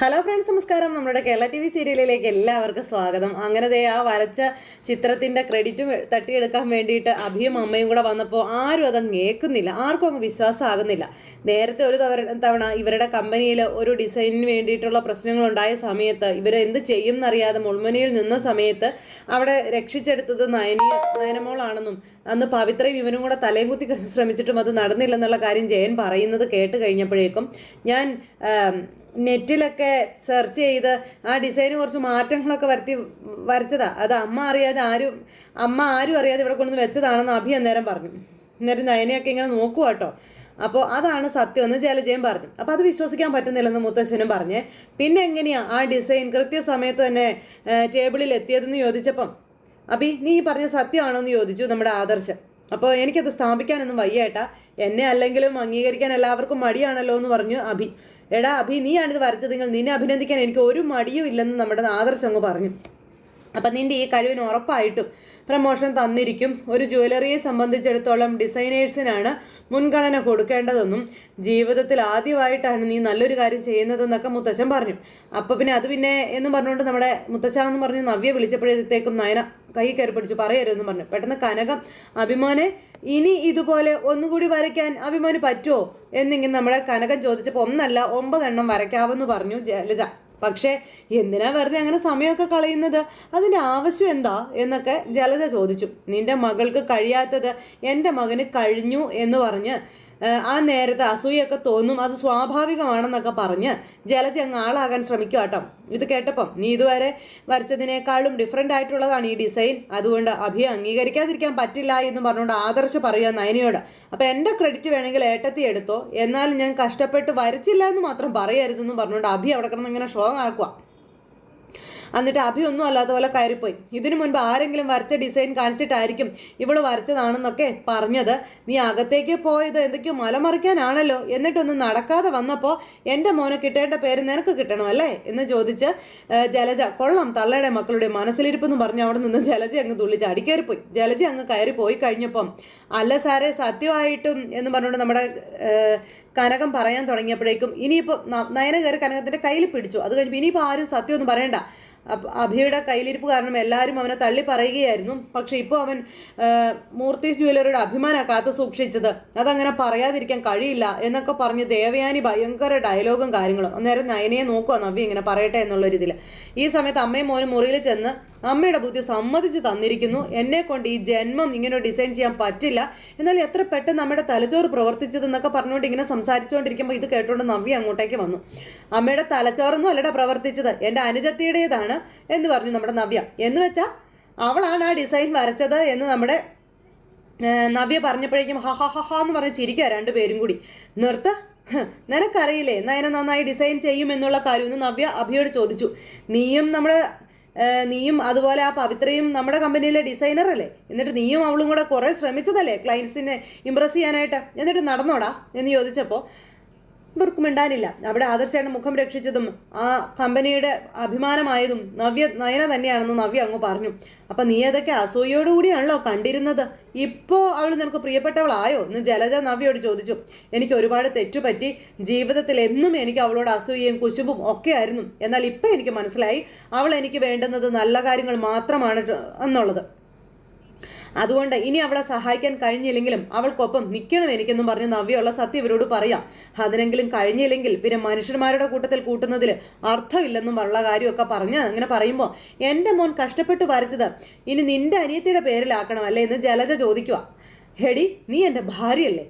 Hello friends നമസ്കാരം. നമ്മുടെ Kerala T V സീരിയലിലേക്ക് എല്ലാവർക്കും സ്വാഗതം. അങ്ങനെ ദേ ആ വരച്ച ചിത്രത്തിന്റെ ക്രെഡിറ്റ് തട്ടിയെടുക്കാൻ വേണ്ടിയിട്ട് അഭിയും അമ്മയും കൂടെ വന്നപ്പോൾ ആരും അത് കേൾക്കുന്നില്ല ആർക്കും അങ്ങ് വിശ്വാസമാകുന്നില്ല. നേരത്തെ ഒരു തവണ ഇവരുടെ കമ്പനിയിൽ ഒരു ഡിസൈനിന് വേണ്ടിയിട്ടുള്ള പ്രശ്നങ്ങൾ ഉണ്ടായ സമയത്ത് ഇവർ എന്ത് ചെയ്യും എന്നറിയാതെ മുൾമുനയിൽ നിന്ന സമയത്ത് അവിടെ രക്ഷിച്ചെടുത്തത് നയനി നയനമോളാണെന്നും അന്ന് പവിത്രയും ഇവനും കൂടെ തലയും കുത്തി കിടന്ന് ശ്രമിച്ചിട്ടും അത് നടന്നില്ലെന്നുള്ള കാര്യം ജയൻ പറയുന്നത് കേട്ട് കഴിഞ്ഞപ്പോഴേക്കും ഞാൻ നെറ്റിലൊക്കെ സെർച്ച് ചെയ്ത് ആ ഡിസൈന് കുറച്ച് മാറ്റങ്ങളൊക്കെ വരുത്തി വരച്ചതാ. അത് അമ്മ അറിയാതെ ആരും അമ്മ ആരും അറിയാതെ ഇവിടെ കൊണ്ടുവന്ന് വെച്ചതാണെന്ന് അഭി അന്നേരം പറഞ്ഞു. എന്നിട്ട് നയനയൊക്കെ ഇങ്ങനെ നോക്കുക കേട്ടോ. അപ്പോൾ അതാണ് സത്യം എന്ന് ജലജയം പറഞ്ഞു. അപ്പോൾ അത് വിശ്വസിക്കാൻ പറ്റുന്നില്ലെന്ന് മുത്തശ്ശനും പറഞ്ഞേ. പിന്നെ എങ്ങനെയാണ് ആ ഡിസൈൻ കൃത്യസമയത്ത് തന്നെ ടേബിളിൽ എത്തിയതെന്ന് ചോദിച്ചപ്പം അഭി നീ പറഞ്ഞ സത്യമാണോ എന്ന് ചോദിച്ചു നമ്മുടെ ആദർശം. അപ്പോൾ എനിക്കത് സ്ഥാപിക്കാനൊന്നും വയ്യേട്ടാ എന്നെ അല്ലെങ്കിലും അംഗീകരിക്കാൻ എല്ലാവർക്കും മടിയാണല്ലോ എന്ന് പറഞ്ഞു അഭി. എടാ അഭി നീയാണിത് വരച്ചതെങ്കിൽ നിന്നെ അഭിനന്ദിക്കാൻ എനിക്ക് ഒരു മടിയും ഇല്ലെന്ന് നമ്മുടെ ആദർശം അങ്ങ് പറഞ്ഞു. അപ്പം നിന്റെ ഈ കഴിവിന് ഉറപ്പായിട്ടും പ്രമോഷൻ തന്നിരിക്കും. ഒരു ജ്വല്ലറിയെ സംബന്ധിച്ചിടത്തോളം ഡിസൈനേഴ്സിനാണ് മുൻഗണന കൊടുക്കേണ്ടതെന്നും ജീവിതത്തിൽ ആദ്യമായിട്ടാണ് നീ നല്ലൊരു കാര്യം ചെയ്യുന്നതെന്നൊക്കെ മുത്തച്ഛൻ പറഞ്ഞു. അപ്പോൾ പിന്നെ അത് പിന്നെ എന്ന് പറഞ്ഞുകൊണ്ട് നമ്മുടെ മുത്തച്ഛാന്ന് പറഞ്ഞ് നവ്യ വിളിച്ചപ്പോഴത്തേക്കും നയന കൈ കയറി പിടിച്ചു പറയരുതെന്ന് പറഞ്ഞു. പെട്ടെന്ന് കനകം അഭിമാനെ ഇനി ഇതുപോലെ ഒന്നുകൂടി വരയ്ക്കാൻ അഭിമാന് പറ്റുമോ എന്നിങ്ങനെ നമ്മുടെ കനകം ചോദിച്ചപ്പോൾ ഒന്നല്ല ഒമ്പതെണ്ണം വരയ്ക്കാവെന്ന് പറഞ്ഞു ജലജ പക്ഷേ എന്തിനാ വെറുതെ അങ്ങനെ സമയമൊക്കെ കളയുന്നത്? അതിന്റെ ആവശ്യം എന്താ? എന്നൊക്കെ ജലജ ചോദിച്ചു. നിന്റെ മകൾക്ക് കഴിയാത്തത് എന്റെ മകന് കഴിഞ്ഞു എന്ന് പറഞ്ഞ് ആ, നേരത്തെ അസൂയൊക്കെ തോന്നും. അത് സ്വാഭാവികമാണെന്നൊക്കെ പറഞ്ഞ് ജലജ അങ്ങ് ആളാകാൻ ശ്രമിക്കുക കേട്ടോ. ഇത് കേട്ടപ്പം നീ ഇതുവരെ വരച്ചതിനേക്കാളും ഡിഫറെന്റ് ആയിട്ടുള്ളതാണ് ഈ ഡിസൈൻ അതുകൊണ്ട് അഭി അംഗീകരിക്കാതിരിക്കാൻ പറ്റില്ല എന്ന് പറഞ്ഞുകൊണ്ട് ആദർശ പറയുക നയനയോട്. അപ്പം എന്റെ ക്രെഡിറ്റ് വേണമെങ്കിൽ ഏട്ടത്തി എടുത്തോ. എന്നാലും ഞാൻ കഷ്ടപ്പെട്ട് വരച്ചില്ല എന്ന് മാത്രം പറയരുതെന്ന് പറഞ്ഞുകൊണ്ട് അഭി അവിടെ കിടന്ന് ഇങ്ങനെ ഷോ ആക്കുക എന്നിട്ട് അഭി ഒന്നും അല്ലാത്ത പോലെ കയറിപ്പോയി. ഇതിനു മുൻപ് ആരെങ്കിലും വരച്ച ഡിസൈൻ കാണിച്ചിട്ടായിരിക്കും ഇവൾ വരച്ചതാണെന്നൊക്കെ പറഞ്ഞത്. നീ അകത്തേക്ക് പോയത് എന്തൊക്കെയോ മലമറിക്കാനാണല്ലോ എന്നിട്ടൊന്നും നടക്കാതെ വന്നപ്പോൾ എന്റെ മോനെ കിട്ടേണ്ട പേര് നിനക്ക് കിട്ടണം അല്ലേ എന്ന് ചോദിച്ച് ജലജ കൊള്ളാം തള്ളയുടെ മക്കളുടെ മനസ്സിലിരിപ്പെന്ന് പറഞ്ഞ് അവിടെ നിന്ന് ജലജ അങ്ങ് തുള്ളിച്ച് അടിക്കയറിപ്പോയി ജലജ അങ്ങ് കയറി പോയി കഴിഞ്ഞപ്പം അല്ല സാറേ സത്യമായിട്ടും എന്ന് പറഞ്ഞുകൊണ്ട് നമ്മുടെ കനകം പറയാൻ തുടങ്ങിയപ്പോഴേക്കും ഇനിയിപ്പോൾ നയന കയറി കനകത്തിന്റെ കയ്യിൽ പിടിച്ചു. അത് കഴിഞ്ഞപ്പോൾ ഇനിയിപ്പോൾ ആരും സത്യമൊന്നും പറയണ്ട. അഭിയുടെ കയ്യിലിരിപ്പ് കാരണം എല്ലാവരും അവനെ തള്ളി പറയുകയായിരുന്നു. പക്ഷെ ഇപ്പോൾ അവൻ മൂർത്തി ജ്വല്ലറിയുടെ അഭിമാനമാണ് കാത്തു സൂക്ഷിച്ചത്. അതങ്ങനെ പറയാതിരിക്കാൻ കഴിയില്ല എന്നൊക്കെ പറഞ്ഞ് ദേവയാനി ഭയങ്കര ഡയലോഗും കാര്യങ്ങളും. അന്നേരം നയനയെ നോക്കുക നവ്യ ഇങ്ങനെ പറയട്ടെ എന്നുള്ള എന്നുള്ളൊരിതിൽ ഈ സമയത്ത് അമ്മയും മോനും മുറിയിൽ ചെന്ന് അമ്മയുടെ ബുദ്ധി സമ്മതിച്ച് തന്നിരിക്കുന്നു. എന്നെ കൊണ്ട് ഈ ജന്മം ഇങ്ങനെ ഡിസൈൻ ചെയ്യാൻ പറ്റില്ല. എന്നാൽ എത്ര പെട്ടെന്ന് നമ്മുടെ തലച്ചോറ് പ്രവർത്തിച്ചതെന്നൊക്കെ പറഞ്ഞുകൊണ്ട് ഇങ്ങനെ സംസാരിച്ചുകൊണ്ടിരിക്കുമ്പോൾ ഇത് കേട്ടുകൊണ്ട് നവ്യ അങ്ങോട്ടേക്ക് വന്നു. അമ്മയുടെ തലച്ചോറൊന്നും അല്ലട പ്രവർത്തിച്ചത്. എന്റെ അനുജത്തിയുടേതാണ് എന്ന് പറഞ്ഞു നമ്മുടെ നവ്യ. എന്ന് വെച്ചാൽ അവളാണ് ആ ഡിസൈൻ വരച്ചത് എന്ന് നമ്മുടെ നവ്യ പറഞ്ഞപ്പോഴേക്കും ഹ ഹ ഹ ഹ എന്ന് പറഞ്ഞ് ചിരിക്കുക രണ്ടുപേരും കൂടി. നിർത്ത. നിനക്കറിയില്ലേ? നയന നന്നായി ഡിസൈൻ ചെയ്യും എന്നുള്ള കാര്യമൊന്നും നവ്യ അഭിയോട് ചോദിച്ചു. നീയും നമ്മുടെ നീയും അതുപോലെ ആ പവിത്രയും നമ്മുടെ കമ്പനിയിലെ ഡിസൈനർ അല്ലേ? എന്നിട്ട് നീയും അവളും കൂടെ കുറേ ശ്രമിച്ചതല്ലേ ക്ലയൻസിനെ ഇമ്പ്രസ് ചെയ്യാനായിട്ട്? എന്നിട്ട് നടന്നോടാ എന്ന് ചോദിച്ചപ്പോൾ ഇവർക്ക് മിണ്ടാനില്ല അവിടെ ആദർശയുടെ മുഖം രക്ഷിച്ചതും ആ കമ്പനിയുടെ അഭിമാനമായതും നവ്യ നയന തന്നെയാണെന്ന് നവ്യ അങ്ങ് പറഞ്ഞു. അപ്പൊ നീ അതൊക്കെ അസൂയോടുകൂടിയാണല്ലോ കണ്ടിരുന്നത്? ഇപ്പോ അവൾ നിനക്ക് പ്രിയപ്പെട്ടവളായോ? എന്ന് ജലജ നവ്യോട് ചോദിച്ചു. എനിക്ക് ഒരുപാട് തെറ്റുപറ്റി ജീവിതത്തിൽ എന്നും എനിക്ക് അവളോട് അസൂയയും കുശുമ്പും ഒക്കെ ആയിരുന്നു. എന്നാൽ ഇപ്പൊ എനിക്ക് മനസ്സിലായി അവൾ എനിക്ക് വേണ്ടുന്നത് നല്ല കാര്യങ്ങൾ മാത്രമാണ് എന്നുള്ളത്. അതുകൊണ്ട് ഇനി അവളെ സഹായിക്കാൻ കഴിഞ്ഞില്ലെങ്കിലും അവൾക്കൊപ്പം നിൽക്കണം എനിക്കെന്നും പറഞ്ഞ് നവ്യുള്ള സത്യം ഇവരോട് പറയാം. അതിനെങ്കിലും കഴിഞ്ഞില്ലെങ്കിൽ പിന്നെ മനുഷ്യന്മാരുടെ കൂട്ടത്തിൽ കൂട്ടുന്നതിൽ അർത്ഥമില്ലെന്നും ഉള്ള കാര്യമൊക്കെ പറഞ്ഞ് അങ്ങനെ പറയുമ്പോൾ എന്റെ മോൻ കഷ്ടപ്പെട്ട് വരച്ചത് ഇനി നിന്റെ അനിയത്തിയുടെ പേരിലാക്കണം അല്ലേ എന്ന് ജലജ ചോദിക്കുക ഹെടി നീ എന്റെ ഭാര്യയല്ലേ?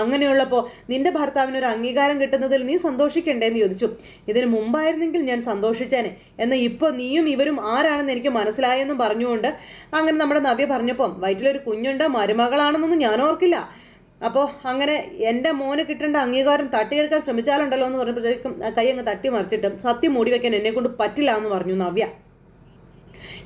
അങ്ങനെയുള്ളപ്പോൾ നിന്റെ ഭർത്താവിന് ഒരു അംഗീകാരം കിട്ടുന്നതിൽ നീ സന്തോഷിക്കണ്ടേ എന്ന് ചോദിച്ചു. ഇതിന് മുമ്പായിരുന്നെങ്കിൽ ഞാൻ സന്തോഷിച്ചേനെ. എന്നാൽ ഇപ്പോൾ നീയും ഇവരും ആരാണെന്ന് എനിക്ക് മനസ്സിലായെന്നും പറഞ്ഞുകൊണ്ട് അങ്ങനെ നമ്മുടെ നവ്യ പറഞ്ഞപ്പം വയറ്റിലൊരു കുഞ്ഞുണ്ട് മരുമകളാണെന്നൊന്നും ഞാൻ ഓർക്കില്ല. അപ്പോൾ അങ്ങനെ എന്റെ മോന് കിട്ടേണ്ട അംഗീകാരം തട്ടിയെടുക്കാൻ ശ്രമിച്ചാലുണ്ടല്ലോ എന്ന് പറഞ്ഞപ്പോഴേക്കും കൈ അങ്ങ് തട്ടി മറിച്ചിട്ടും സത്യം മൂടി വെക്കാൻ എന്നെ കൊണ്ട് പറ്റില്ല എന്ന് പറഞ്ഞു നവ്യ.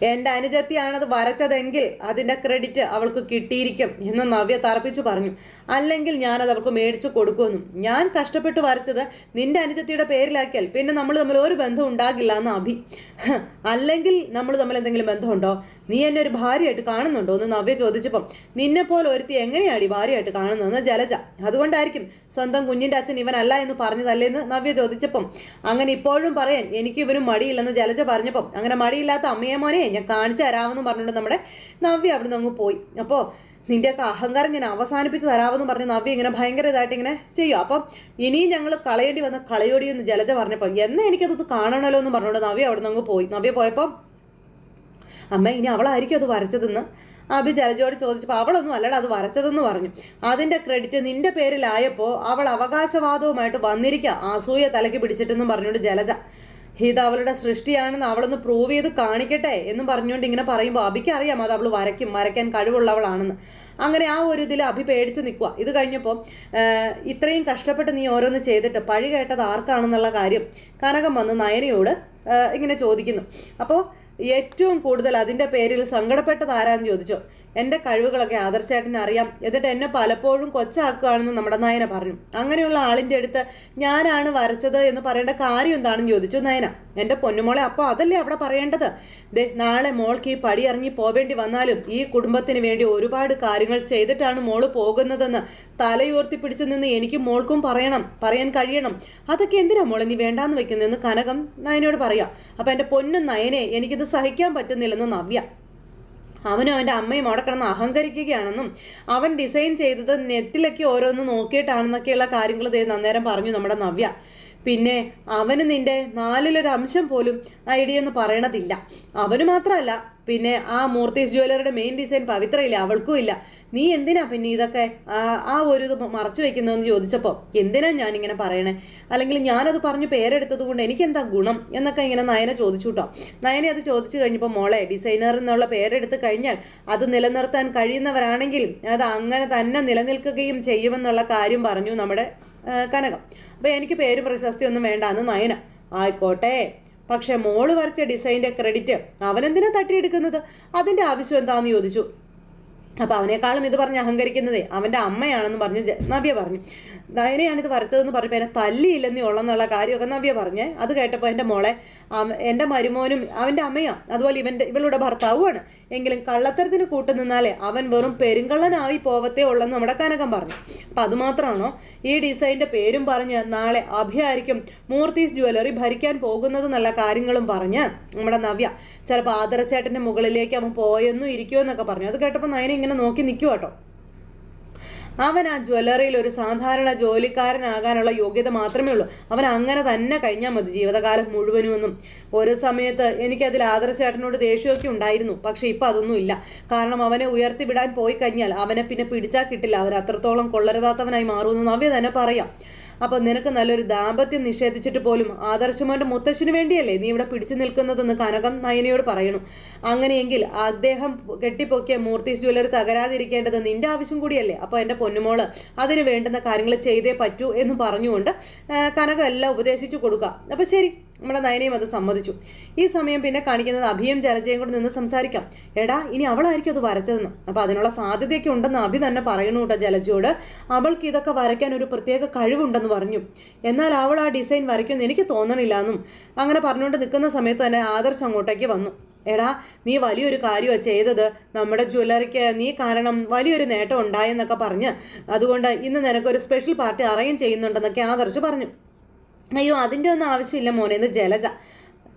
എന്റെ അനുജത്തിയാണത് വരച്ചതെങ്കിൽ അതിന്റെ ക്രെഡിറ്റ് അവൾക്ക് കിട്ടിയിരിക്കും എന്ന് നവ്യ തറപ്പിച്ചു പറഞ്ഞു. അല്ലെങ്കിൽ ഞാനത് അവൾക്ക് മേടിച്ചു കൊടുക്കുമെന്നും. ഞാൻ കഷ്ടപ്പെട്ട് വരച്ചത് നിന്റെ അനുജത്തിയുടെ പേരിലാക്കിയാൽ പിന്നെ നമ്മൾ തമ്മിൽ ഒരു ബന്ധം ഉണ്ടാകില്ല എന്ന് അഭി. അല്ലെങ്കിൽ നമ്മൾ തമ്മിൽ എന്തെങ്കിലും ബന്ധമുണ്ടോ? നീ എന്നെ ഒരു ഭാര്യയായിട്ട് കാണുന്നുണ്ടോ? എന്ന് നവ്യ ചോദിച്ചപ്പം നിന്നെ പോലെ ഒരുത്തി എങ്ങനെയാടി ഭാര്യയായിട്ട് കാണുന്നതെന്ന് ജലജ. അതുകൊണ്ടായിരിക്കും സ്വന്തം കുഞ്ഞിന്റെ അച്ഛൻ ഇവനല്ല എന്ന് പറഞ്ഞതല്ലേന്ന് നവ്യ ചോദിച്ചപ്പം അങ്ങനെ ഇപ്പോഴും പറയാൻ എനിക്ക് ഇവനും മടിയില്ലെന്ന് ജലജ പറഞ്ഞപ്പം അങ്ങനെ മടിയില്ലാത്ത അമ്മയെ മോനെ ഞാൻ കാണിച്ചു തരാമെന്ന് പറഞ്ഞുകൊണ്ട് നമ്മുടെ നവ്യ അവിടെ നിന്ന് അങ്ങ് പോയി. അപ്പോൾ നിന്റെയൊക്കെ അഹങ്കാരം ഞാൻ അവസാനിപ്പിച്ച് തരാമെന്ന് പറഞ്ഞ് നവ്യ ഇങ്ങനെ ഭയങ്കര ഇതായിട്ട് ഇങ്ങനെ ചെയ്യും അപ്പം ഇനിയും ഞങ്ങൾ കളയേണ്ടി വന്ന കളയോടി എന്ന് ജലജ പറഞ്ഞപ്പോൾ എന്നാ എനിക്കതൊന്ന് കാണണമല്ലോ എന്ന് പറഞ്ഞുകൊണ്ട് നവ്യ അവിടെ നിന്ന് അങ്ങ് പോയി. നവ്യ പോയപ്പോൾ അമ്മ ഇനി അവളായിരിക്കും അത് വരച്ചതെന്ന്? അഭി ജലജോട് ചോദിച്ചപ്പോൾ അവളൊന്നും അല്ലടാ അത് വരച്ചതെന്ന് പറഞ്ഞു. അതിന്റെ ക്രെഡിറ്റ് നിന്റെ പേരിലായപ്പോൾ അവൾ അവകാശവാദവുമായിട്ട് വന്നിരിക്കുക അസൂയ തലയ്ക്ക് പിടിച്ചിട്ടെന്നും പറഞ്ഞുകൊണ്ട് ജലജ ഇത് അവളുടെ സൃഷ്ടിയാണെന്ന് അവളൊന്ന് പ്രൂവ് ചെയ്ത് കാണിക്കട്ടെ എന്നും പറഞ്ഞുകൊണ്ട് ഇങ്ങനെ പറയുമ്പോൾ അഭിക്ക് അറിയാം അത് അവൾ വരയ്ക്കും വരയ്ക്കാൻ കഴിവുള്ളവളാണെന്ന്. അങ്ങനെ ആ ഒരു ഇതിൽ അഭി പേടിച്ച് നിൽക്കുക ഇത് കഴിഞ്ഞപ്പോൾ ഇത്രയും കഷ്ടപ്പെട്ട് നീ ഓരോന്ന് ചെയ്തിട്ട് പഴി കേട്ടത് ആർക്കാണെന്നുള്ള കാര്യം കനകം വന്ന് നയനയോട് ഇങ്ങനെ ചോദിക്കുന്നു. അപ്പോൾ ഏറ്റവും കൂടുതൽ അതിന്റെ പേരിൽ സങ്കടപ്പെട്ടത് ആരാന്ന് ചോദിച്ചോ? എന്റെ കഴിവുകളൊക്കെ ആദർശേട്ടന് അറിയാം. എന്നിട്ട് എന്നെ പലപ്പോഴും കൊച്ചാക്കുകയാണെന്ന് നമ്മുടെ നയന പറഞ്ഞു. അങ്ങനെയുള്ള ആളിന്റെ അടുത്ത് ഞാനാണ് വരച്ചത് എന്ന് പറയേണ്ട കാര്യം എന്താണെന്ന് ചോദിച്ചു നയന. എന്റെ പൊന്നുമോളെ അപ്പോൾ അതല്ലേ അവിടെ പറയേണ്ടത്? ദേ നാളെ മോൾക്ക് ഈ പടി ഇറങ്ങി പോവേണ്ടി വന്നാലും ഈ കുടുംബത്തിന് വേണ്ടി ഒരുപാട് കാര്യങ്ങൾ ചെയ്തിട്ടാണ് മോൾ പോകുന്നതെന്ന് തലയുയർത്തി പിടിച്ചു നിന്ന് എനിക്ക് മോൾക്കും പറയണം പറയാൻ കഴിയണം. അതൊക്കെ എന്തിനാ മോളെ നീ വേണ്ടാന്ന് വെക്കുന്നതെന്ന് കനകം നയനോട് പറയാം. അപ്പം എന്റെ പൊന്നും നയനെ എനിക്കിത് സഹിക്കാൻ പറ്റുന്നില്ലെന്ന് നവ്യ. അവനും അവന്റെ അമ്മയും അവിടെ കിടന്ന് അഹങ്കരിക്കുകയാണെന്നും അവൻ ഡിസൈൻ ചെയ്തത് നെറ്റിലൊക്കെ ഓരോന്ന് നോക്കിയിട്ടാണെന്നൊക്കെയുള്ള കാര്യങ്ങൾ ദേ നന്നേരം പറഞ്ഞു നമ്മുടെ നവ്യ. പിന്നെ അവന് നിന്റെ നാലിലൊരു അംശം പോലും ഐഡിയ എന്ന് പറയണതില്ല. അവന് മാത്രമല്ല പിന്നെ ആ മൂർത്തീസ് ജ്വല്ലറിയുടെ മെയിൻ ഡിസൈൻ പവിത്രയില്ല അവൾക്കും ഇല്ല. നീ എന്തിനാ പിന്നെ ഇതൊക്കെ ആ ഒരു ഇത് മറച്ചു വെക്കുന്നതെന്ന് ചോദിച്ചപ്പോൾ എന്തിനാ ഞാനിങ്ങനെ പറയണേ? അല്ലെങ്കിൽ ഞാനത് പറഞ്ഞ് പേരെടുത്തത് കൊണ്ട് എനിക്കെന്താ ഗുണം എന്നൊക്കെ ഇങ്ങനെ നയന ചോദിച്ചു കേട്ടോ നയനെ അത് ചോദിച്ചു കഴിഞ്ഞപ്പോൾ മോളെ ഡിസൈനർ എന്നുള്ള പേരെടുത്ത് കഴിഞ്ഞാൽ അത് നിലനിർത്താൻ കഴിയുന്നവരാണെങ്കിൽ അത് അങ്ങനെ തന്നെ നിലനിൽക്കുകയും ചെയ്യുമെന്നുള്ള കാര്യം പറഞ്ഞു നമ്മുടെ കനകം. അപ്പോൾ എനിക്ക് പേര് പ്രശസ്തി ഒന്നും വേണ്ട എന്ന് നയന. ആയിക്കോട്ടെ. പക്ഷെ മോൾ വരച്ച ഡിസൈന്റെ ക്രെഡിറ്റ് അവനെന്തിനാ തട്ടിയെടുക്കുന്നത്? അതിന്റെ ആവശ്യം എന്താണെന്ന് ചോദിച്ചു. അപ്പോൾ അവനേക്കാളും ഇത് പറഞ്ഞ് അഹങ്കരിക്കുന്നതേ അവന്റെ അമ്മയാണെന്ന് പറഞ്ഞ് നവ്യ പറഞ്ഞു. നയനയാണ് ഇത് വരച്ചതെന്ന് പറഞ്ഞപ്പോൾ എന്നെ തല്ലിയില്ലെന്നേ ഉള്ളെന്നുള്ള കാര്യമൊക്കെ നവ്യ പറഞ്ഞേ. അത് കേട്ടപ്പോൾ എന്റെ മോളെ എന്റെ മരുമോനും അവന്റെ അമ്മയാണ് അതുപോലെ ഇവന്റെ ഇവളുടെ ഭർത്താവുമാണ്. എങ്കിലും കള്ളത്തരത്തിന് കൂട്ടു നിന്നാലേ അവൻ വെറും പെരുങ്കള്ളനായി പോവത്തേ ഉള്ളെന്ന് നമ്മുടെ കനകം പറഞ്ഞു. അപ്പം അതുമാത്രമാണോ ഈ ഡിസൈന്റെ പേരും പറഞ്ഞ് നാളെ അഭിയായിരിക്കും മൂർത്തീസ് ജ്വല്ലറി ഭരിക്കാൻ പോകുന്നത് എന്നുള്ള കാര്യങ്ങളും പറഞ്ഞ് നമ്മുടെ നവ്യ ചിലപ്പോൾ ആദരച്ചേട്ടന്റെ മുകളിലേക്ക് അവൻ പോയെന്നും ഇരിക്കുമോ എന്നൊക്കെ പറഞ്ഞു. അത് കേട്ടപ്പോൾ നയന ഇങ്ങനെ നോക്കി നിൽക്കുക കേട്ടോ. അവൻ ആ ജ്വല്ലറിയിൽ ഒരു സാധാരണ ജോലിക്കാരനാകാനുള്ള യോഗ്യത മാത്രമേ ഉള്ളൂ. അവൻ അങ്ങനെ തന്നെ കഴിഞ്ഞാൽ മതി ജീവിതകാലം മുഴുവനുമെന്നും. ഒരു സമയത്ത് എനിക്കതിൽ ആദർശേട്ടനോട് ദേഷ്യമൊക്കെ ഉണ്ടായിരുന്നു. പക്ഷെ ഇപ്പം അതൊന്നും ഇല്ല. കാരണം അവനെ ഉയർത്തിവിടാൻ പോയി കഴിഞ്ഞാൽ അവനെ പിന്നെ പിടിച്ചാൽ കിട്ടില്ല. അവൻ അത്രത്തോളം കൊള്ളരുതാത്തവനായി മാറുമെന്ന് നവ്യ തന്നെ പറയാം. അപ്പോൾ നിനക്ക് നല്ലൊരു ദാമ്പത്യം നിഷേധിച്ചിട്ട് പോലും ആദർശമോന്റെ മുത്തശ്ശിന് വേണ്ടിയല്ലേ നീ ഇവിടെ പിടിച്ചു നിൽക്കുന്നതെന്ന് കനകം നയനയോട് പറയണു. അങ്ങനെയെങ്കിൽ അദ്ദേഹം കെട്ടിപ്പൊക്കിയ മൂർത്തീസ് ജ്വല്ലറി തകരാതിരിക്കേണ്ടത് നിന്റെ ആവശ്യം കൂടിയല്ലേ? അപ്പോൾ എന്റെ പൊന്നുമോൾ അതിന് വേണ്ടുന്ന കാര്യങ്ങൾ ചെയ്തേ പറ്റൂ എന്ന് പറഞ്ഞുകൊണ്ട് കനകം എല്ലാം ഉപദേശിച്ചു കൊടുക്കുക. അപ്പോൾ ശരി. നമ്മുടെ നയനയും അത് സമ്മതിച്ചു. ഈ സമയം പിന്നെ കാണിക്കുന്നത് അഭിയും ജലജയും കൂടെ നിന്ന് സംസാരിക്കാം. എടാ ഇനി അവളായിരിക്കും അത് വരച്ചതെന്ന്. അപ്പോൾ അതിനുള്ള സാധ്യതയൊക്കെ ഉണ്ടെന്ന് അഭി തന്നെ പറയണു കേട്ടോ ജലജയോട്. അവൾക്ക് ഇതൊക്കെ വരയ്ക്കാൻ ഒരു പ്രത്യേക കഴിവുണ്ടെന്ന് പറഞ്ഞു. എന്നാൽ അവൾ ആ ഡിസൈൻ വരയ്ക്കുമെന്ന് എനിക്ക് തോന്നണില്ല എന്നും അങ്ങനെ പറഞ്ഞുകൊണ്ട് നിൽക്കുന്ന സമയത്ത് തന്നെ ആദർശം അങ്ങോട്ടേക്ക് വന്നു. എടാ നീ വലിയൊരു കാര്യമാണ് ചെയ്തത്. നമ്മുടെ ജ്വല്ലറിക്ക് നീ കാരണം വലിയൊരു നേട്ടം ഉണ്ടായെന്നൊക്കെ പറഞ്ഞ് അതുകൊണ്ട് ഇന്ന് നിനക്കൊരു സ്പെഷ്യൽ പാർട്ടി അറേഞ്ച് ചെയ്യുന്നുണ്ടെന്നൊക്കെ ആദർശ് പറഞ്ഞു. അയ്യോ അതിന്റെ ഒന്നും ആവശ്യമില്ല മോനെ എന്ന് ജലജ.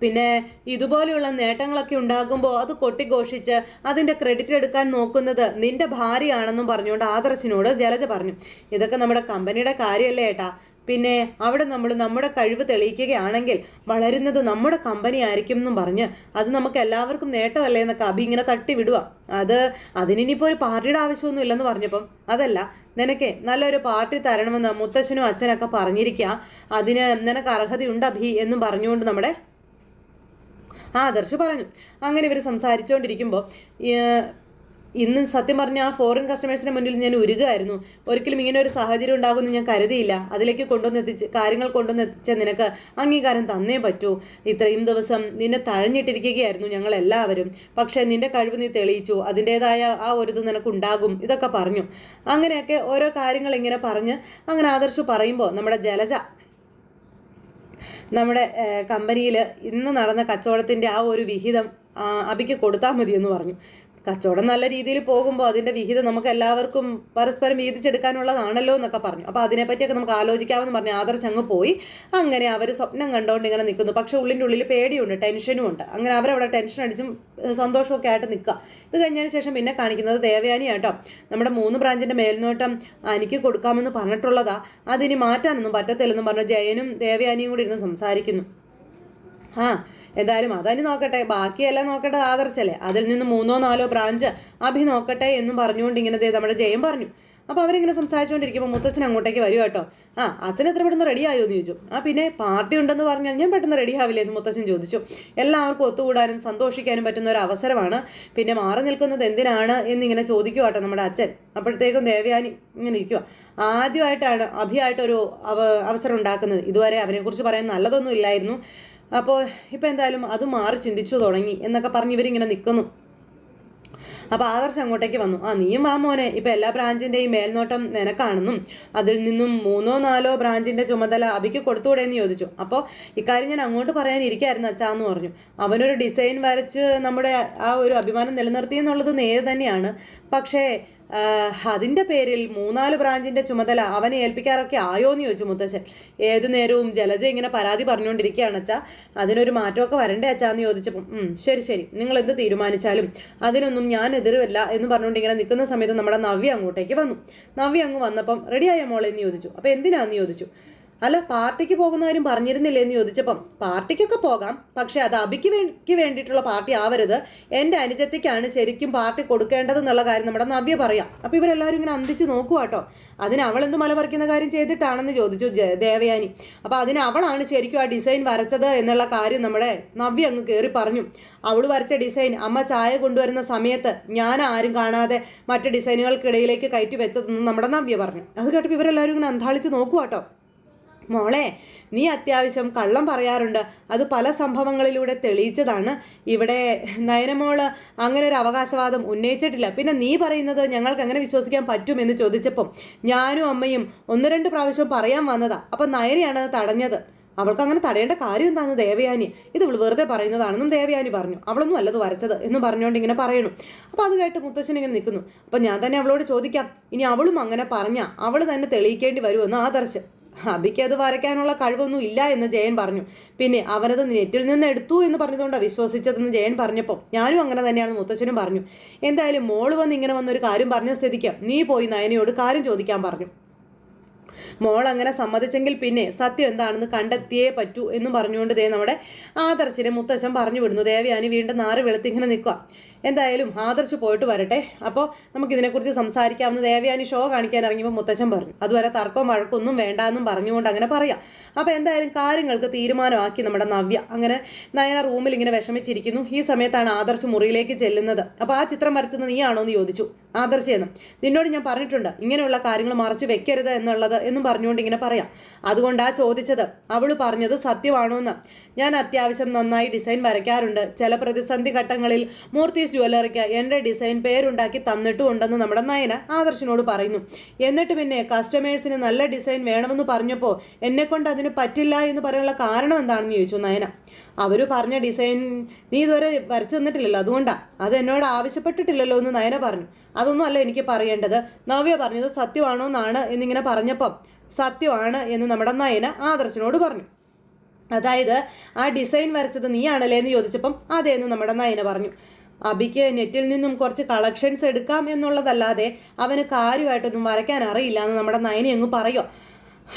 പിന്നെ ഇതുപോലെയുള്ള നേട്ടങ്ങളൊക്കെ ഉണ്ടാകുമ്പോൾ അത് കൊട്ടിഘോഷിച്ച് അതിന്റെ ക്രെഡിറ്റ് എടുക്കാൻ നോക്കുന്നത് നിന്റെ ഭാര്യയാണെന്നും പറഞ്ഞുകൊണ്ട് ആദർശിനോട് ജലജ പറഞ്ഞു. ഇതൊക്കെ നമ്മുടെ കമ്പനിയുടെ കാര്യമല്ലേ ഏട്ടാ? പിന്നെ അവിടെ നമ്മൾ നമ്മുടെ കഴിവ് തെളിയിക്കുകയാണെങ്കിൽ വളരുന്നത് നമ്മുടെ കമ്പനി ആയിരിക്കും എന്നും പറഞ്ഞ് അത് നമുക്ക് എല്ലാവർക്കും നേട്ടമല്ലേ എന്നൊക്കെ അഭി ഇങ്ങനെ തട്ടി വിടുക. അത് അതിനിപ്പോൾ ഒരു പാർട്ടിയുടെ ആവശ്യമൊന്നും ഇല്ലെന്ന് പറഞ്ഞപ്പം അതല്ല നിനക്ക് നല്ലൊരു പാർട്ടി തരണമെന്ന് മുത്തശ്ശനും അച്ഛനൊക്കെ പറഞ്ഞിരിക്കുക അതിന് നിനക്ക് അർഹതയുണ്ട് അഭി എന്നും പറഞ്ഞുകൊണ്ട് നമ്മുടെ ആദർശ് പറഞ്ഞു. അങ്ങനെ ഇവർ സംസാരിച്ചുകൊണ്ടിരിക്കുമ്പോൾ ഇന്ന് സത്യം പറഞ്ഞ ആ ഫോറിൻ കസ്റ്റമേഴ്സിന്റെ മുന്നിൽ ഞാൻ ഉരുകയായിരുന്നു ഒരിക്കലും ഇങ്ങനെ ഒരു സാഹചര്യം ഉണ്ടാകുമെന്ന് ഞാൻ കരുതിയില്ല. അതിലേക്ക് കൊണ്ടുവന്ന് എത്തിച്ച് കാര്യങ്ങൾ കൊണ്ടുവന്ന് എത്തിച്ച നിനക്ക് അംഗീകാരം തന്നേ പറ്റൂ. ഇത്രയും ദിവസം നിന്നെ തഴഞ്ഞിട്ടിരിക്കുകയായിരുന്നു ഞങ്ങൾ എല്ലാവരും പക്ഷേ നിന്റെ കഴിവ് നീ തെളിയിച്ചു. അതിന്റെതായ ആ ഒരു ഇത് നിനക്കുണ്ടാകും. ഇതൊക്കെ പറഞ്ഞു. അങ്ങനെയൊക്കെ ഓരോ കാര്യങ്ങൾ ഇങ്ങനെ പറഞ്ഞ് അങ്ങനെ ആദർശ് പറയുമ്പോൾ നമ്മുടെ ജലജ നമ്മുടെ കമ്പനിയിൽ ഇന്ന് നടന്ന കച്ചവടത്തിന്റെ ആ ഒരു വിഹിതം അബിക്ക് കൊടുത്താൽ മതിയെന്ന് പറഞ്ഞു. കച്ചവടം നല്ല രീതിയിൽ പോകുമ്പോൾ അതിന്റെ വിഹിതം നമുക്ക് എല്ലാവർക്കും പരസ്പരം വീതിച്ചെടുക്കാനുള്ളതാണല്ലോ എന്നൊക്കെ പറഞ്ഞു. അപ്പോൾ അതിനെപ്പറ്റിയൊക്കെ നമുക്ക് ആലോചിക്കാമെന്ന് പറഞ്ഞ് ആദർശ് അങ്ങ് പോയി. അങ്ങനെ അവർ സ്വപ്നം കണ്ടുകൊണ്ട് ഇങ്ങനെ നിൽക്കുന്നു പക്ഷെ ഉള്ളിന്റെ ഉള്ളിൽ പേടിയുണ്ട് ടെൻഷനും ഉണ്ട്. അങ്ങനെ അവരവിടെ ടെൻഷൻ അടിച്ചും സന്തോഷമൊക്കെ ആയിട്ട് നിൽക്കുക ഇത് കഴിഞ്ഞതിന് ശേഷം പിന്നെ കാണിക്കുന്നത് ദേവയാനി ആട്ടോ. നമ്മുടെ മൂന്ന് ബ്രാഞ്ചിന്റെ മേൽനോട്ടം എനിക്ക് കൊടുക്കാമെന്ന് പറഞ്ഞിട്ടുള്ളതാ. അതിനി മാറ്റാനൊന്നും പറ്റത്തില്ലെന്നും പറഞ്ഞു ജയനും ദേവയാനിയും കൂടി ഇരുന്ന് സംസാരിക്കുന്നു. ആ എന്തായാലും അതന്നെ നോക്കട്ടെ. ബാക്കിയെല്ലാം നോക്കട്ടെ ആദർശല്ലേ? അതിൽ നിന്ന് മൂന്നോ നാലോ ബ്രാഞ്ച് അഭി നോക്കട്ടെ എന്നും പറഞ്ഞുകൊണ്ട് ഇങ്ങനെ നമ്മുടെ ജയം പറഞ്ഞു. അപ്പോൾ അവരിങ്ങനെ സംസാരിച്ചുകൊണ്ടിരിക്കുമ്പോൾ മുത്തച്ഛൻ അങ്ങോട്ടേക്ക് വരും കേട്ടോ. ആ അച്ഛൻ എത്ര പെട്ടെന്ന് റെഡി ആയോ എന്ന് ചോദിച്ചു. ആ പിന്നെ പാർട്ടി ഉണ്ടെന്ന് പറഞ്ഞാൽ ഞാൻ പെട്ടെന്ന് റെഡി ആവില്ലേ എന്ന് മുത്തശ്ശൻ ചോദിച്ചു. എല്ലാവർക്കും ഒത്തുകൂടാനും സന്തോഷിക്കാനും പറ്റുന്ന ഒരു അവസരമാണ്. പിന്നെ മാറി നിൽക്കുന്നത് എന്തിനാണ് എന്നിങ്ങനെ ചോദിക്കുക കേട്ടോ നമ്മുടെ അച്ഛൻ. അപ്പോഴത്തേക്കും ദേവയാനി ഇങ്ങനെ ഇരിക്കുക ആദ്യമായിട്ടാണ് അഭിയായിട്ടൊരു അവ അവസരം ഉണ്ടാക്കുന്നത്. ഇതുവരെ അവനെക്കുറിച്ച് പറയാൻ നല്ലതൊന്നും ഇല്ലായിരുന്നു. അപ്പോൾ ഇപ്പം എന്തായാലും അത് മാറി ചിന്തിച്ചു തുടങ്ങി എന്നൊക്കെ പറഞ്ഞ് ഇവരിങ്ങനെ നിൽക്കുന്നു അപ്പോൾ ആദർശ് അങ്ങോട്ടേക്ക് വന്നു. ആ നീയും ആ മോനെ. ഇപ്പം എല്ലാ ബ്രാഞ്ചിന്റെയും മേൽനോട്ടം നിനക്കാണെന്നും അതിൽ നിന്നും മൂന്നോ നാലോ ബ്രാഞ്ചിന്റെ ചുമതല അബിക്ക് കൊടുത്തുകൂടെ എന്ന് ചോദിച്ചു. അപ്പോൾ ഇക്കാര്യം ഞാൻ അങ്ങോട്ട് പറയാനിരിക്കായിരുന്നു അച്ഛാ എന്ന് പറഞ്ഞു. അവനൊരു ഡിസൈൻ വരച്ച് നമ്മുടെ ആ ഒരു അഭിമാനം നിലനിർത്തി എന്നുള്ളത് നേരെ തന്നെയാണ്. പക്ഷേ ആഹ് അതിന്റെ പേരിൽ മൂന്നാൽ ബ്രാഞ്ചിന്റെ ചുമതല അവനെ ഏൽപ്പിക്കാറൊക്കെ ആയോ എന്ന് ചോദിച്ചു മുത്തശ്ശൻ. ഏതു നേരവും ജലജ ഇങ്ങനെ പരാതി പറഞ്ഞുകൊണ്ടിരിക്കുകയാണ് അച്ഛാ. അതിനൊരു മാറ്റമൊക്കെ വരണ്ടേ അച്ഛാന്ന് ചോദിച്ചപ്പം ഉം, ശരി ശരി. നിങ്ങൾ എന്ത് തീരുമാനിച്ചാലും അതിനൊന്നും ഞാൻ എതിരുവല്ല എന്ന് പറഞ്ഞുകൊണ്ട് ഇങ്ങനെ നിൽക്കുന്ന സമയത്ത് നമ്മുടെ നവ്യ അങ്ങോട്ടേക്ക് വന്നു. നവ്യ അങ്ങ് വന്നപ്പം റെഡിയായ മോളെ? എന്ന് ചോദിച്ചു. അപ്പോൾ എന്തിനാന്ന്? ചോദിച്ചു. അല്ല പാർട്ടിക്ക് പോകുന്നവരും പറഞ്ഞിരുന്നില്ലേ എന്ന് ചോദിച്ചപ്പം പാർട്ടിക്കൊക്കെ പോകാം പക്ഷെ അത് അബിക്ക് വേണ്ടിക്ക് വേണ്ടിയിട്ടുള്ള പാർട്ടി ആവരുത്. എന്റെ അനുജത്തിക്കാണ് ശരിക്കും പാർട്ടി കൊടുക്കേണ്ടതെന്നുള്ള കാര്യം നമ്മുടെ നവ്യ പറയാം. അപ്പം ഇവരെല്ലാവരും ഇങ്ങനെ അന്തിച്ച് നോക്കുക കേട്ടോ. അതിന് അവൾ എന്ത് മല പറിക്കുന്ന കാര്യം ചെയ്തിട്ടാണെന്ന് ചോദിച്ചു ദേവയാനി. അപ്പോൾ അതിന് അവളാണ് ശരിക്കും ആ ഡിസൈൻ വരച്ചത് എന്നുള്ള കാര്യം നമ്മുടെ നവ്യ അങ്ങ് കയറി പറഞ്ഞു. അവൾ വരച്ച ഡിസൈൻ അമ്മ ചായ കൊണ്ടുവരുന്ന സമയത്ത് ഞാൻ ആരും കാണാതെ മറ്റ് ഡിസൈനുകൾക്കിടയിലേക്ക് കയറ്റി വെച്ചതെന്ന് നമ്മുടെ നവ്യ പറഞ്ഞു. അത് കേട്ടപ്പോൾ ഇവരെല്ലാവരും ഇങ്ങനെ അന്താളിച്ച് നോക്കുക കേട്ടോ. മോളെ നീ അത്യാവശ്യം കള്ളം പറയാറുണ്ട്. അത് പല സംഭവങ്ങളിലൂടെ തെളിയിച്ചതാണ്. ഇവിടെ നയനമോൾ അങ്ങനെ ഒരു അവകാശവാദം ഉന്നയിച്ചിട്ടില്ല. പിന്നെ നീ പറയുന്നത് ഞങ്ങൾക്ക് എങ്ങനെ വിശ്വസിക്കാൻ പറ്റും എന്ന് ചോദിച്ചപ്പം ഞാനും അമ്മയും ഒന്ന് രണ്ട് പ്രാവശ്യം പറയാൻ വന്നതാ. അപ്പം നയനയാണ് അത് തടഞ്ഞത്. അവൾക്ക് അങ്ങനെ തടയേണ്ട കാര്യം എന്താണെന്ന് ദേവയാനി? ഇത് ഇവൾ വെറുതെ പറയുന്നതാണെന്നും ദേവയാനി പറഞ്ഞു. അവളൊന്നും അല്ലത് വരച്ചത് എന്ന് പറഞ്ഞുകൊണ്ട് ഇങ്ങനെ പറയണു. അപ്പോൾ അത് കേട്ട് മുത്തശ്ശൻ ഇങ്ങനെ നിൽക്കുന്നു. അപ്പം ഞാൻ തന്നെ അവളോട് ചോദിക്കാം. ഇനി അവളും അങ്ങനെ പറഞ്ഞ അവൾ തന്നെ തെളിയിക്കേണ്ടി വരുമെന്ന് ആദർശ്. അബിക്ക് അത് വരയ്ക്കാനുള്ള കഴിവൊന്നും ഇല്ല എന്ന് ജയൻ പറഞ്ഞു. പിന്നെ അവനത് നെറ്റിൽ നിന്ന് എടുത്തു എന്ന് പറഞ്ഞതുകൊണ്ടാണ് വിശ്വസിച്ചതെന്ന് ജയൻ പറഞ്ഞപ്പോൾ ഞാനും അങ്ങനെ തന്നെയാണ് മുത്തച്ഛനും പറഞ്ഞു. എന്തായാലും മോൾ വന്ന് ഇങ്ങനെ വന്നൊരു കാര്യം പറഞ്ഞ സ്ഥിതിക്ക് നീ പോയി നയനയോട് കാര്യം ചോദിക്കാൻ പറഞ്ഞു. മോൾ അങ്ങനെ സമ്മതിച്ചെങ്കിൽ പിന്നെ സത്യം എന്താണെന്ന് കണ്ടെത്തിയേ പറ്റൂ എന്നും പറഞ്ഞുകൊണ്ട് ദേ നമ്മുടെ ആദർശിനെ മുത്തച്ഛൻ പറഞ്ഞു വിടുന്നു. ദേവയാനി വീണ്ടും നാറ് വെളുത്തിങ്ങനെ നിൽക്കുക എന്തായാലും ആദർശ് പോയിട്ട് വരട്ടെ. അപ്പോൾ നമുക്കിതിനെക്കുറിച്ച് സംസാരിക്കാവുന്ന ദേവയാനി ഷോ കാണിക്കാൻ ഇറങ്ങിയപ്പോൾ മുത്തച്ഛൻ പറഞ്ഞു. അതുവരെ തർക്കവും വഴക്കൊന്നും വേണ്ട എന്നും പറഞ്ഞുകൊണ്ട് അങ്ങനെ പറയാം. അപ്പോൾ എന്തായാലും കാര്യങ്ങൾക്ക് തീരുമാനമാക്കി നമ്മുടെ നവ്യ. അങ്ങനെ നയന റൂമിൽ ഇങ്ങനെ വിഷമിച്ചിരിക്കുന്നു. ഈ സമയത്താണ് ആദർശ് മുറിയിലേക്ക് ചെല്ലുന്നത്. അപ്പോൾ ആ ചിത്രം വരച്ചത് നീയാണോ എന്ന് ചോദിച്ചു. ആദർശ് എന്നും. നിന്നോട് ഞാൻ പറഞ്ഞിട്ടുണ്ട്. ഇങ്ങനെയുള്ള കാര്യങ്ങൾ മറച്ചു വെക്കരുത് എന്നുള്ളത് എന്നും പറഞ്ഞുകൊണ്ട് ഇങ്ങനെ പറയാം. അതുകൊണ്ടാണ് ചോദിച്ചത്. അവൾ പറഞ്ഞത് സത്യമാണോ എന്ന് ഞാൻ അത്യാവശ്യം നന്നായി ഡിസൈൻ വരയ്ക്കാറുണ്ട്. ചില പ്രതിസന്ധി ഘട്ടങ്ങളിൽ മൂർത്തീസ് ജ്വല്ലറിക്ക് എന്റെ ഡിസൈൻ പേരുണ്ടാക്കി തന്നിട്ടും ഉണ്ടെന്ന് നമ്മുടെ നയന ആദർശിനോട് പറയുന്നു. എന്നിട്ട് പിന്നെ കസ്റ്റമേഴ്സിന് നല്ല ഡിസൈൻ വേണമെന്ന് പറഞ്ഞപ്പോൾ എന്നെ കൊണ്ട് അതിന് പറ്റില്ല എന്ന് പറയാനുള്ള കാരണം എന്താണെന്ന് ചോദിച്ചു നയന. അവർ പറഞ്ഞ ഡിസൈൻ നീ ഇതുവരെ വരച്ചു തന്നിട്ടില്ലല്ലോ അതുകൊണ്ടാ. അത് എന്നോട് ആവശ്യപ്പെട്ടിട്ടില്ലല്ലോ എന്ന് നയന പറഞ്ഞു. അതൊന്നും അല്ല എനിക്ക് പറയേണ്ടത്. നവ്യ പറഞ്ഞത് സത്യമാണോ എന്നാണ് എന്നിങ്ങനെ പറഞ്ഞപ്പം സത്യമാണ് എന്ന് നമ്മുടെ നയന ആദർശനോട് പറഞ്ഞു. അതായത് ആ ഡിസൈൻ വരച്ചത് നീയാണല്ലേ എന്ന് ചോദിച്ചപ്പം അതേ എന്ന് നമ്മുടെ നയന പറഞ്ഞു. അബിക്ക് നെറ്റിൽ നിന്നും കുറച്ച് കളക്ഷൻസ് എടുക്കാം എന്നുള്ളതല്ലാതെ അവന് കാര്യമായിട്ടൊന്നും വരയ്ക്കാൻ അറിയില്ല എന്ന് നമ്മുടെ നയനി അങ്ങ് പറയോ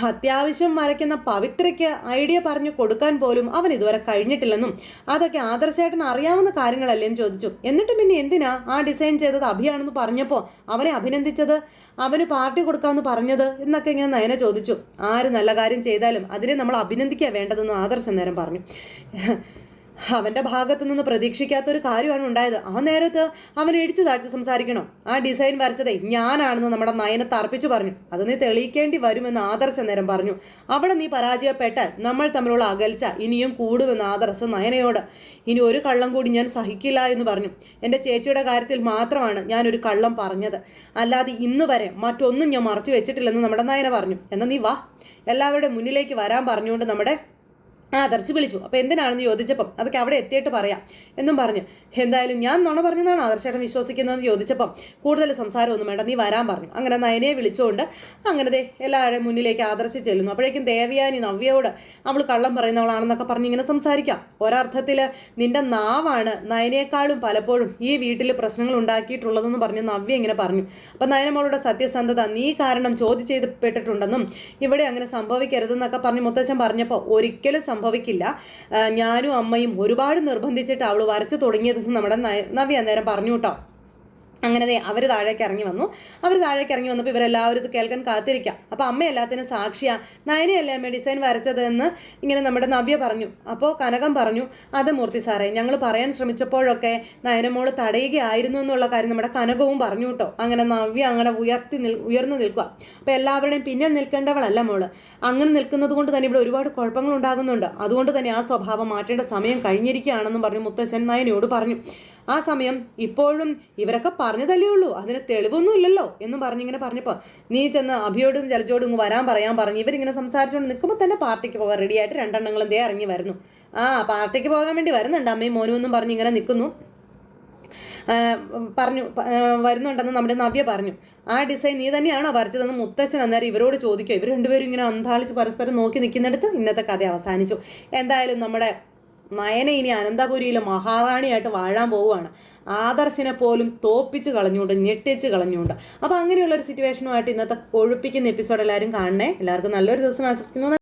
അത്യാവശ്യം വരയ്ക്കുന്ന പവിത്രയ്ക്ക് ഐഡിയ പറഞ്ഞു കൊടുക്കാൻ പോലും അവൻ ഇതുവരെ കഴിഞ്ഞിട്ടില്ലെന്നും അതൊക്കെ ആദർശേട്ടൻ അറിയാവുന്ന കാര്യങ്ങളല്ലേ എന്ന് ചോദിച്ചു. എന്നിട്ട് പിന്നെ എന്തിനാ ആ ഡിസൈൻ ചെയ്തത് അഭിയാണെന്ന് പറഞ്ഞപ്പോൾ അവനെ അഭിനന്ദിച്ചത്? അവന് പാർട്ടി കൊടുക്കാമെന്ന് പറഞ്ഞത്? എന്നൊക്കെ ഇങ്ങനെ നയന ചോദിച്ചു. ആര് നല്ല കാര്യം ചെയ്താലും അതിനെ നമ്മൾ അഭിനന്ദിക്കുക വേണ്ടതെന്ന് ആദർശം നേരം പറഞ്ഞു. അവന്റെ ഭാഗത്തു നിന്ന് പ്രതീക്ഷിക്കാത്ത ഒരു കാര്യമാണ് ഉണ്ടായത്. ആ നേരത്ത് അവൻ ഇടിച്ചു താഴ്ത്തി സംസാരിക്കണം. ആ ഡിസൈൻ വരച്ചതേ ഞാനാണെന്ന് നമ്മുടെ നയനെ തർപ്പിച്ചു പറഞ്ഞു. അത് നീ തെളിയിക്കേണ്ടി വരുമെന്ന് ആദർശ നേരം പറഞ്ഞു. അവിടെ നീ പരാജയപ്പെട്ടാൽ നമ്മൾ തമ്മിലുള്ള അകൽച്ച ഇനിയും കൂടുമെന്ന് ആദർശ നയനയോട്. ഇനി ഒരു കള്ളം കൂടി ഞാൻ സഹിക്കില്ല എന്ന് പറഞ്ഞു. എന്റെ ചേച്ചിയുടെ കാര്യത്തിൽ മാത്രമാണ് ഞാനൊരു കള്ളം പറഞ്ഞത്. അല്ലാതെ ഇന്ന് വരെ മറ്റൊന്നും ഞാൻ മറച്ചു വെച്ചിട്ടില്ലെന്ന് നമ്മുടെ നയന പറഞ്ഞു. എന്നാൽ നീ വാ. എല്ലാവരുടെ മുന്നിലേക്ക് വരാൻ പറഞ്ഞുകൊണ്ട് നമ്മുടെ ആദർശ് വിളിച്ചു. അപ്പോൾ എന്തിനാണെന്ന് ചോദിച്ചപ്പം അതൊക്കെ അവിടെ എത്തിയിട്ട് പറയാം എന്നും പറഞ്ഞു. എന്തായാലും ഞാൻ നുണ പറഞ്ഞതാണ് ആദർശേട്ടൻ വിശ്വസിക്കുന്നതെന്ന് ചോദിച്ചപ്പം കൂടുതൽ സംസാരമൊന്നും വേണ്ട നീ വരാൻ പറഞ്ഞു. അങ്ങനെ നയനയെ വിളിച്ചുകൊണ്ട് ദേ എല്ലാവരുടെയും മുന്നിലേക്ക് ആദർശ് ചെല്ലുന്നു. അപ്പോഴേക്കും ദേവയാനി നവ്യയോട് അവൾ കള്ളം പറയുന്നവളാണെന്നൊക്കെ പറഞ്ഞ് ഇങ്ങനെ സംസാരിക്കാം. ഒരർത്ഥത്തിൽ നിന്റെ നാവാണ് നയനേക്കാളും പലപ്പോഴും ഈ വീട്ടിൽ പ്രശ്നങ്ങൾ ഉണ്ടാക്കിയിട്ടുള്ളതെന്ന് പറഞ്ഞ് നവ്യ ഇങ്ങനെ പറഞ്ഞു. അപ്പം നയനമോളുടെ സത്യസന്ധത നീ കാരണം ചോദ്യം ചെയ്യപ്പെട്ടിട്ടുണ്ടെന്നും ഇവിടെ അങ്ങനെ സംഭവിക്കരുതെന്നൊക്കെ പറഞ്ഞ് മുത്തച്ഛൻ പറഞ്ഞപ്പോൾ ഒരിക്കലും സംഭവിക്കില്ല. ഞാനും അമ്മയും ഒരുപാട് നിർബന്ധിച്ചിട്ട് അവൾ വരച്ചു തുടങ്ങിയതെന്ന് നമ്മുടെ നവ്യ നേരം പറഞ്ഞു കേട്ടോ. അങ്ങനെ അവർ താഴേക്ക് ഇറങ്ങി വന്നു. അവർ താഴേക്ക് ഇറങ്ങി വന്നപ്പോൾ ഇവരെല്ലാവരും ഇത് കേൾക്കാൻ കാത്തിരിക്കാം. അപ്പോൾ അമ്മ എല്ലാത്തിനും സാക്ഷിയാ. നയനയല്ലേ അമ്മ ഡിസൈൻ വരച്ചത് എന്ന് ഇങ്ങനെ നമ്മുടെ നവ്യ പറഞ്ഞു. അപ്പോൾ കനകം പറഞ്ഞു അത് മൂർത്തി സാറേ ഞങ്ങൾ പറയാൻ ശ്രമിച്ചപ്പോഴൊക്കെ നയനമോൾ തടയുകയായിരുന്നു എന്നുള്ള കാര്യം നമ്മുടെ കനകവും പറഞ്ഞു കേട്ടോ. അങ്ങനെ നവ്യ അങ്ങനെ ഉയർത്തി നിൽ ഉയർന്നു നിൽക്കുക അപ്പോൾ എല്ലാവരുടെയും പിന്നെ നിൽക്കേണ്ടവളല്ല മോൾ. അങ്ങനെ നിൽക്കുന്നത് കൊണ്ട് തന്നെ ഇവിടെ ഒരുപാട് കുഴപ്പങ്ങൾ ഉണ്ടാകുന്നുണ്ട്. അതുകൊണ്ട് തന്നെ ആ സ്വഭാവം മാറ്റേണ്ട സമയം കഴിഞ്ഞിരിക്കുകയാണെന്നും പറഞ്ഞു മുത്തശ്ശൻ നയനയോട് പറഞ്ഞു. ആ സമയം ഇപ്പോഴും ഇവരൊക്കെ പറഞ്ഞതല്ലേ ഉള്ളൂ. അതിന് തെളിവൊന്നും ഇല്ലല്ലോ എന്നും പറഞ്ഞിങ്ങനെ പറഞ്ഞപ്പോൾ നീ ചെന്ന് അഭിയോടും ജലജോടും ഇങ്ങ് വരാൻ പറയാൻ പറഞ്ഞു ഇവരിങ്ങനെ സംസാരിച്ചുകൊണ്ട് നിൽക്കുമ്പോൾ തന്നെ പാർട്ടിക്ക് പോകാൻ റെഡിയായിട്ട് രണ്ടെണ്ണങ്ങളും ദേ ഇറങ്ങി വരുന്നു. ആ പാർട്ടിക്ക് പോകാൻ വേണ്ടി വരുന്നുണ്ട്. അമ്മയും മോനും എന്നും പറഞ്ഞ് ഇങ്ങനെ നിൽക്കുന്നു. പറഞ്ഞു വരുന്നുണ്ടെന്ന് നമ്മുടെ നവ്യ പറഞ്ഞു. ആ ഡിസൈൻ നീ തന്നെയാണോ വരച്ചതെന്ന് മുത്തശ്ശൻ അന്നേരം ഇവരോട് ചോദിക്കുക ഇവർ രണ്ടുപേരും ഇങ്ങനെ അന്താളിച്ച് പരസ്പരം നോക്കി നിൽക്കുന്നിടത്ത് ഇന്നത്തെ കഥ അവസാനിച്ചു. എന്തായാലും നമ്മുടെ നയന ഇനി അനന്തപുരിയിൽ മഹാറാണിയായിട്ട് വാഴാൻ പോവുകയാണ്. ആദർശിനെ പോലും തോപ്പിച്ച് കളഞ്ഞുകൊണ്ട് ഞെട്ടിച്ച് കളഞ്ഞുകൊണ്ട്. അപ്പോൾ അങ്ങനെയുള്ള ഒരു സിറ്റുവേഷനുമായിട്ട് ഇന്നത്തെ ഒഴിപ്പിക്കുന്ന എപ്പിസോഡ് എല്ലാവരും കാണണേ. എല്ലാവർക്കും നല്ലൊരു ദിവസം ആശംസിക്കുന്നു.